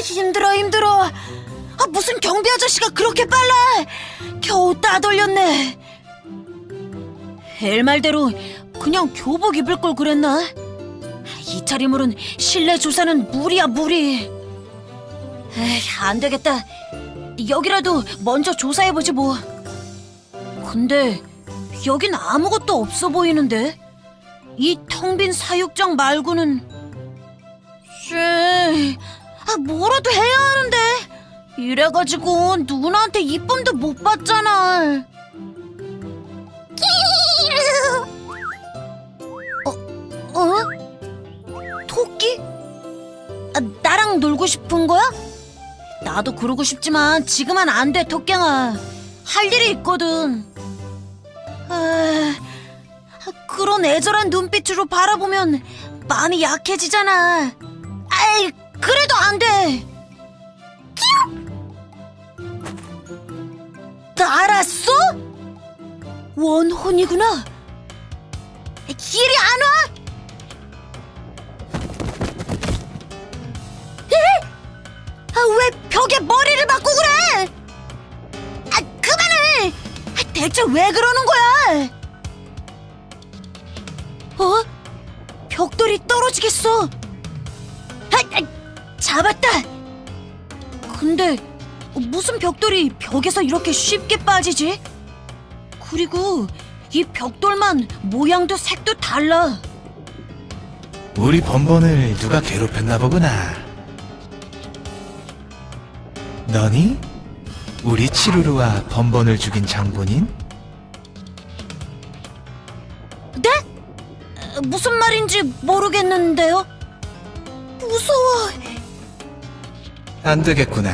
힘들어 힘들어. 아, 무슨 경비 아저씨가 그렇게 빨라? 겨우 따돌렸네. 엘 말대로 그냥 교복 입을 걸 그랬나? 이 차림으론 실내 조사는 무리야 무리. 에이, 안 되겠다. 여기라도 먼저 조사해보지 뭐. 근데 여긴 아무것도 없어 보이는데? 이 텅 빈 사육장 말고는... 쎄, 아, 뭐라도 해야 하는데. 이래가지고 누나한테 이쁨도 못 받잖아. 어, 어? 토끼? 아, 나랑 놀고 싶은 거야? 나도 그러고 싶지만 지금은 안 돼, 토깽아. 할 일이 있거든. 아, 그런 애절한 눈빛으로 바라보면 마음이 약해지잖아. 아이, 그래도 안 돼. 나 알았어? 원혼이구나. 길이 안 와? 에? 아, 왜 벽에 머리를 맞고 그래? 아, 그만해! 아, 대체 왜 그러는 거야? 어? 벽돌이 떨어지겠어. 잡았다. 근데 무슨 벽돌이 벽에서 이렇게 쉽게 빠지지? 그리고 이 벽돌만 모양도 색도 달라. 우리 번번을 누가 괴롭혔나 보구나. 너니? 우리 치루루와 번번을 죽인 장본인? 네? 어, 무슨 말인지 모르겠는데요. 무서워. 안 되겠구나.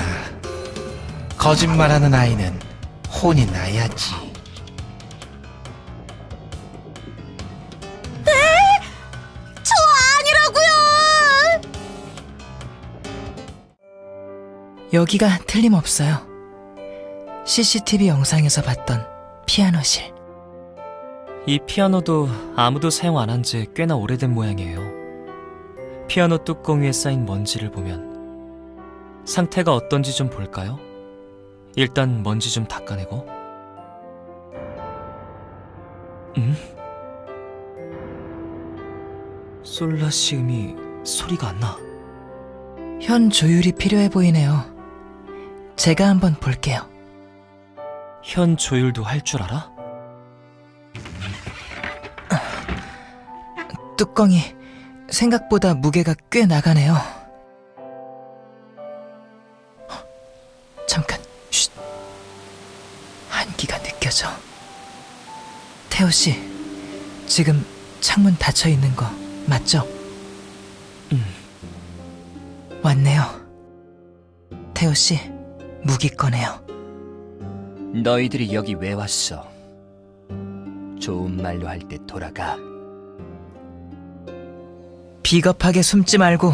거짓말하는 아이는 혼이 나야지. 저 아니라고요. 여기가 틀림없어요. CCTV 영상에서 봤던 피아노실. 이 피아노도 아무도 사용 안 한 지 꽤나 오래된 모양이에요. 피아노 뚜껑 위에 쌓인 먼지를 보면 상태가 어떤지 좀 볼까요? 일단 먼지 좀 닦아내고. 음? 솔라시음이 소리가 안 나. 현 조율이 필요해 보이네요. 제가 한번 볼게요. 현 조율도 할 줄 알아? 뚜껑이 생각보다 무게가 꽤 나가네요. 한기가 느껴져. 태호 씨, 지금 창문 닫혀 있는 거 맞죠? 음. 왔네요. 태호 씨, 무기 꺼내요. 너희들이 여기 왜 왔어? 좋은 말로 할 때 돌아가. 비겁하게 숨지 말고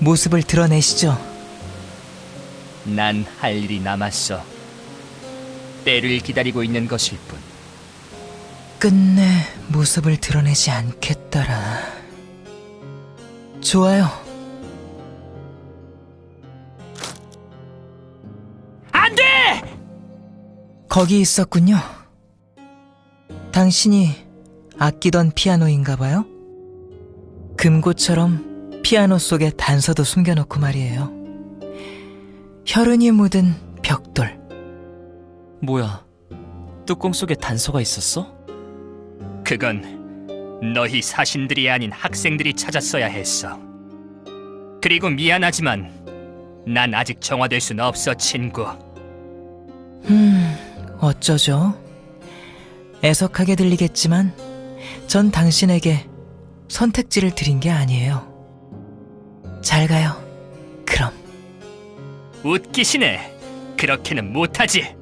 모습을 드러내시죠. 난 할 일이 남았어. 때를 기다리고 있는 것일 뿐. 끝내 모습을 드러내지 않겠더라. 좋아요. 안 돼! 거기 있었군요. 당신이 아끼던 피아노인가 봐요? 금고처럼 피아노 속에 단서도 숨겨놓고 말이에요. 혈흔이 묻은 벽돌. 뭐야? 뚜껑 속에 단서가 있었어? 그건 너희 사신들이 아닌 학생들이 찾았어야 했어. 그리고 미안하지만 난 아직 정화될 순 없어, 친구. 음, 어쩌죠? 애석하게 들리겠지만, 전 당신에게 선택지를 드린 게 아니에요. 잘 가요. 그럼. 웃기시네. 그렇게는 못하지.